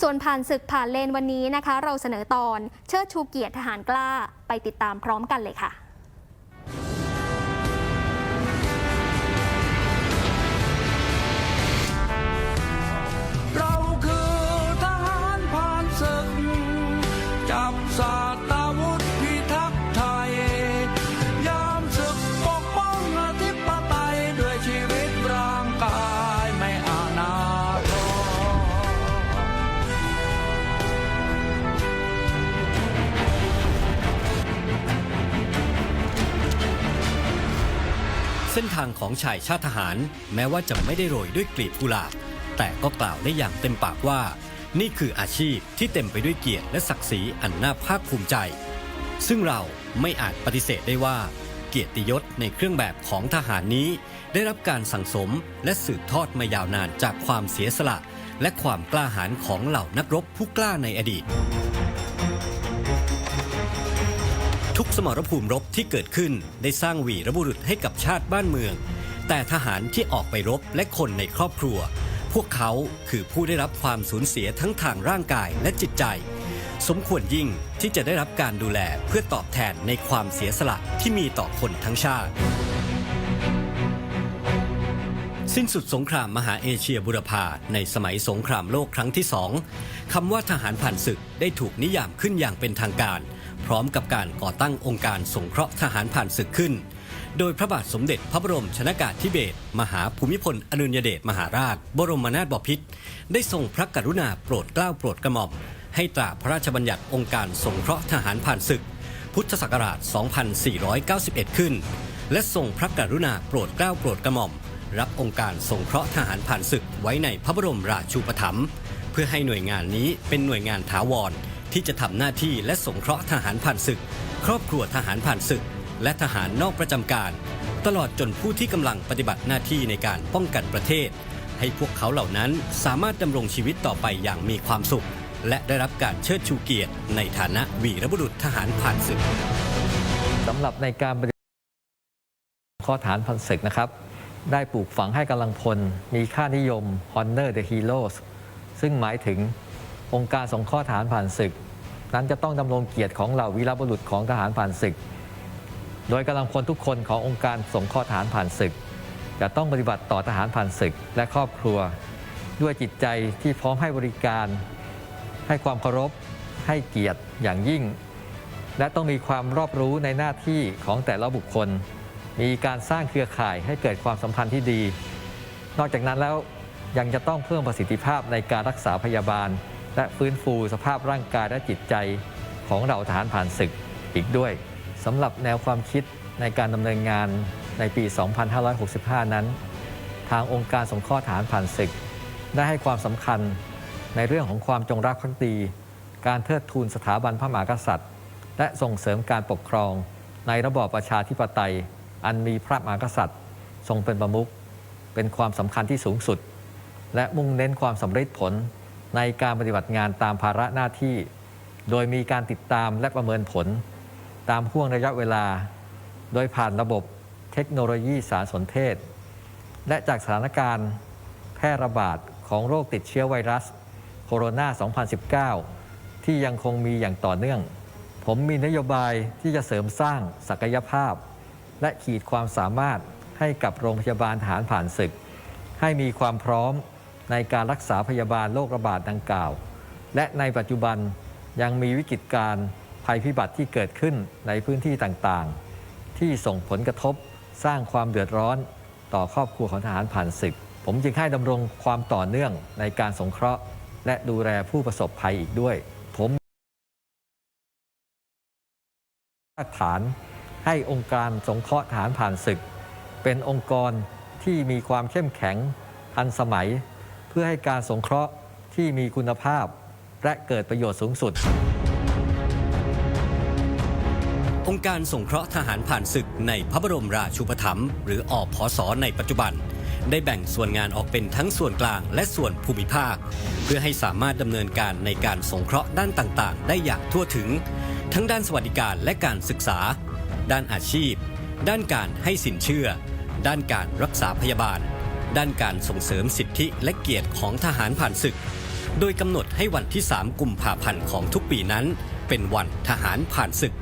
ส่วนผ่านศึกผ่านเลนวันนี้นะคะ เราเสนอตอนเชิดชูเกียรติทหารกล้าไปติดตามพร้อมกันเลยค่ะ เส้นทางของชายชาติทหาร แม้ว่าจะไม่ได้โรยด้วยกลีบกุหลาบ แต่ก็กล่าวได้อย่างเต็มปากว่า นี่คืออาชีพที่เต็มไปด้วยเกียรติและศักดิ์ศรีอันน่าภาคภูมิใจ ซึ่งเราไม่อาจปฏิเสธได้ว่า เกียรติยศในเครื่องแบบของทหารนี้ ได้รับการสั่งสมและสืบทอดมายาวนานจากความเสียสละ และความกล้าหาญของเหล่านักรบผู้กล้าในอดีต ทุกสมรภูมิรบที่เกิดขึ้นได้สร้างวีรบุรุษให้กับชาติบ้านเมือง แต่ทหารที่ออกไปรบและคนในครอบครัว พวกเขาคือผู้ได้รับความสูญเสียทั้งทางร่างกายและจิตใจ สมควรยิ่งที่จะได้รับการดูแลเพื่อตอบแทนในความเสียสละที่มีต่อคนทั้งชาติ สิ้นสุดสงครามมหาเอเชียบุรพาในสมัยสงครามโลกครั้งที่สองคำว่าทหารผ่านศึกได้ถูกนิยามขึ้นอย่างเป็นทางการ พร้อมกับการก่อตั้งองค์การสงเคราะห์ทหารผ่านศึกขึ้น โดยพระบาทสมเด็จพระบรมชนากาธิเบศรมหาภูมิพลอดุลยเดชมหาราช บรมนาถบพิตรได้ทรงพระกรุณาโปรดเกล้าโปรดกระหม่อมให้ตราพระราชบัญญัติองค์การสงเคราะห์ทหารผ่านศึก พุทธศักราช 2491 ขึ้น และทรงพระกรุณาโปรดเกล้าโปรดกระหม่อม รับองค์การสงเคราะห์ทหารผ่านศึกไว้ในพระบรมราชูปถัมภ์เพื่อให้หน่วยงานนี้เป็นหน่วยงานถาวร ที่จะทำหน้าที่และสงเคราะห์ทหารผ่านศึก ครอบครัวทหารผ่านศึก และทหารนอกประจำการ ตลอดจนผู้ที่กำลังปฏิบัติหน้าที่ในการป้องกันประเทศ ให้พวกเขาเหล่านั้นสามารถดำรงชีวิตต่อไปอย่างมีความสุข และได้รับการเชิดชูเกียรติ ในฐานะวีรบุรุษทหารผ่านศึกสำหรับในการปฏิบัติข้อฐานพันศึกนะครับ ได้ปลูกฝังให้กำลังพล มีค่านิยม Honor the Heroes ซึ่งหมายถึงองค์การสงเคราะห์ทหารผ่านศึก นั้นจะต้องดำรงเกียรติของเหล่าวีรบุรุษของทหารผ่านศึก โดยกำลังพลทุกคนขององค์การสงเคราะห์ทหารผ่านศึก จะต้องปฏิบัติต่อทหารผ่านศึกและครอบครัว ด้วยจิตใจที่พร้อมให้บริการ ให้ความเคารพ ให้เกียรติอย่างยิ่ง และต้องมีความรอบรู้ในหน้าที่ของแต่ละบุคคล มีการสร้างเครือข่ายให้เกิดความสัมพันธ์ที่ดี นอกจากนั้นแล้วยังจะต้องเพิ่มประสิทธิภาพในการรักษาพยาบาล และฟื้นฟูสภาพร่างกายและจิตใจของเราทหารผ่านศึกอีกด้วยสำหรับแนวความคิดในการดำเนินงานในปี 2565 นั้น ทางองค์การสงเคราะห์ทหารผ่านศึก ได้ให้ความสำคัญในเรื่องของความจงรักภักดี การเทิดทูนสถาบันพระมหากษัตริย์ และส่งเสริมการปกครอง ในระบอบประชาธิปไตย อันมีพระมหากษัตริย์ ทรงเป็นประมุขเป็นความสำคัญที่สูงสุด และมุ่งเน้นความสำเร็จผล ในการปฏิบัติงานตามภาระหน้าที่ โดยมีการติดตามและประเมินผล ตามห่วงระยะเวลา โดยผ่านระบบเทคโนโลยีสารสนเทศ และจากสถานการณ์แพร่ระบาดของโรคติดเชื้อไวรัสโคโรนา 2019 ที่ยังคงมีอย่างต่อเนื่อง ผมมีนโยบายที่จะเสริมสร้างศักยภาพ และขีดความสามารถให้กับโรงพยาบาลทหารผ่านศึก ให้มีความพร้อม ในการรักษาพยาบาลโรคระบาดดังกล่าว และในปัจจุบันยังมีวิกฤตการณ์ภัยพิบัติที่เกิดขึ้นในพื้นที่ต่างๆ ที่ส่งผลกระทบสร้างความเดือดร้อนต่อครอบครัวของทหารผ่านศึก ผมจึงให้ดำรงความต่อเนื่องในการสงเคราะห์ และดูแลผู้ประสบภัยอีกด้วย ผมรากฐานให้องค์การสงเคราะห์ทหารผ่านศึก เป็นองค์กรที่มีความเข้มแข็งทันสมัย พื่อให้การสงเคราะห์ที่มีคุณภาพ และเกิดประโยชน์สูงสุด องค์การสงเคราะห์ทหารผ่านศึกในพระบรมราชูปถัมภ์หรืออพศในปัจจุบัน ได้แบ่งส่วนงานออกเป็นทั้งส่วนกลางและส่วนภูมิภาค เพื่อให้สามารถดำเนินการในการสงเคราะห์ด้านต่าง ๆ ได้อย่างทั่วถึง ทั้งด้านสวัสดิการและการศึกษา ด้านอาชีพ ด้านการให้สินเชื่อ ด้านการรักษาพยาบาล ด้านการส่งเสริมสิทธิและเกียรติของทหารผ่านศึก โดยกำหนดให้วันที่ 3 กุมภาพันธ์ของทุกปีนั้น เป็นวันทหารผ่านศึก